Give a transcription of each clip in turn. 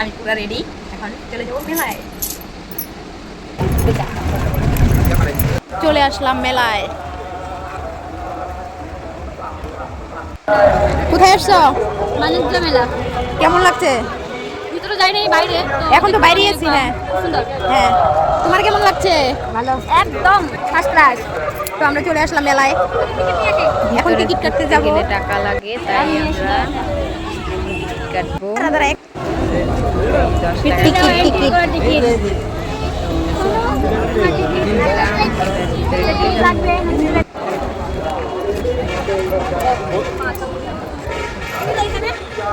আমি পুরো রেডি এখন চলে যাব মেলায়। চলে আসলাম মেলায়। কোথায় আসছো? বাণিজ্য মেলা। কেমন লাগছে? ভিতরে যাই নাই বাইরে। এখন তো বাইরে আছি হ্যাঁ। সুন্দর। হ্যাঁ। তোমার কেমন লাগছে? ভালো। একদম ফার্স্ট ক্লাস তো আমরা চলে আসলাম মেলায়। এখন টিকিট কাটতে যাব। টাকা লাগে তাই আমরা টিকিট কাটবো। Ticket ticket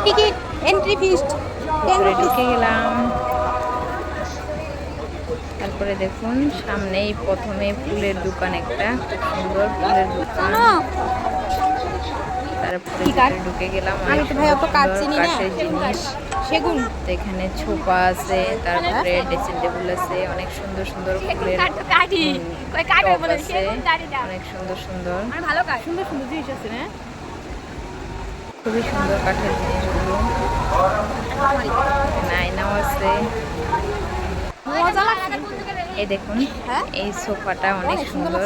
ticket entry fees তারপরে ঢুকে গেলাম তারপরে দেখুন সামনেই প্রথমে ফুলের দোকান একটা খুব সুন্দর ফুলের দোকান তারপরে? ঢুকে গেলাম আমি তো ভাই অত সুন্দর চিনি না। জিনিস সেগুন। তো এখানে ছোপা আছে তারপরে ড্রেসিং টেবিল আছে অনেক সুন্দর সুন্দর ফুলের টপ বলে আছে সেগুন কাটি দাও। অনেক সুন্দর সুন্দর। সুন্দর সুন্দর জিনিস আছে না খুবই সুন্দর কাঠের জিনিসগুলো। নাইনাও আছে। এই দেখুন হ্যাঁ? এই সোফাটা অনেক সুন্দর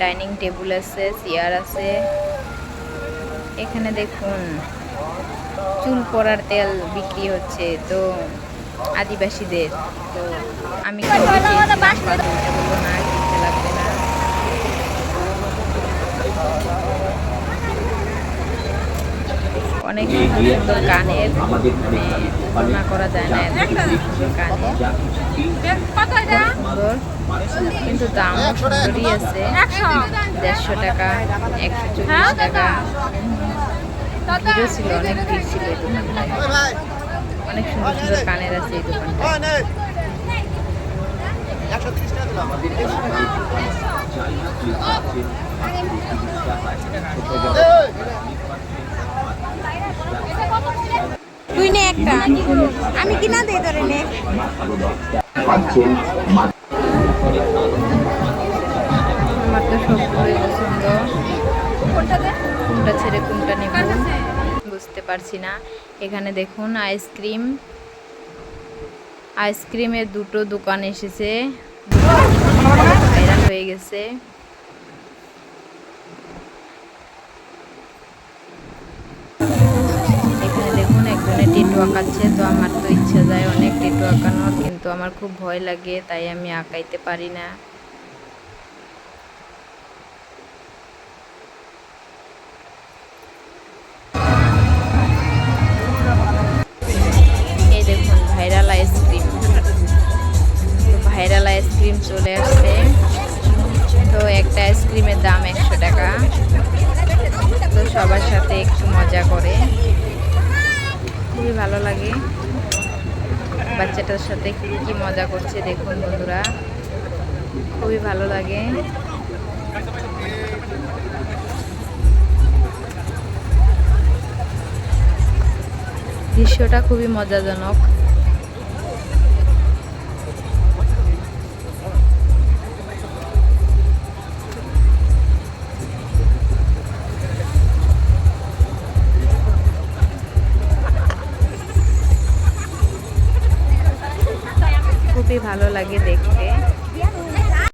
ডাইনিং টেবিল আছে চেয়ার আছে। এখানে দেখুন চুল পরার তেল বিক্রি হচ্ছে তো আদিবাসীদের। তো আমি না কিনতে লাগবে না। অনেক সুন্দর সুন্দর কানের মানে তুলনা করা যায় না এত সুন্দর সুন্দর কানের। সুন্দর কিন্তু দামও সুন্দরই আছে। দেড়শো টাকা একশো চল্লিশ টাকা। ভিড়ও ছিল অনেক ভিড় ছিল এই দোকানটায়। অনেক সুন্দর সুন্দর কানের আছে এই তুই নে একটা। আমি কিনা দেই ধরে নে। আমার তো পছন্দ কোনটা ছেড়ে কোনটা নেব? বুঝতে পারছি না। এখানে দেখুন, আইসক্রিম। আইসক্রিমের দুটো দোকান এসেছে। হয়ে গেছে। এখানে দেখুন, একজনে টেটু আঁকাচ্ছে। তো আমার তো ইচ্ছা যায় অনেক টেটু আঁকানোর, কিন্তু আমার খুব ভয় লাগে, তাই আমি আঁকাইতে পারি না। আইসক্রিম চলে আসছে। তো একটা আইসক্রিমের দাম একশো টাকা। তো সবার সাথে একটু মজা করে। খুবই ভালো লাগে। বাচ্চাটার সাথে কি কি মজা করছে দেখুন বন্ধুরা। খুবই ভালো লাগে। দৃশ্যটা খুবই মজাজনক। খুবই ভালো লাগে দেখতে।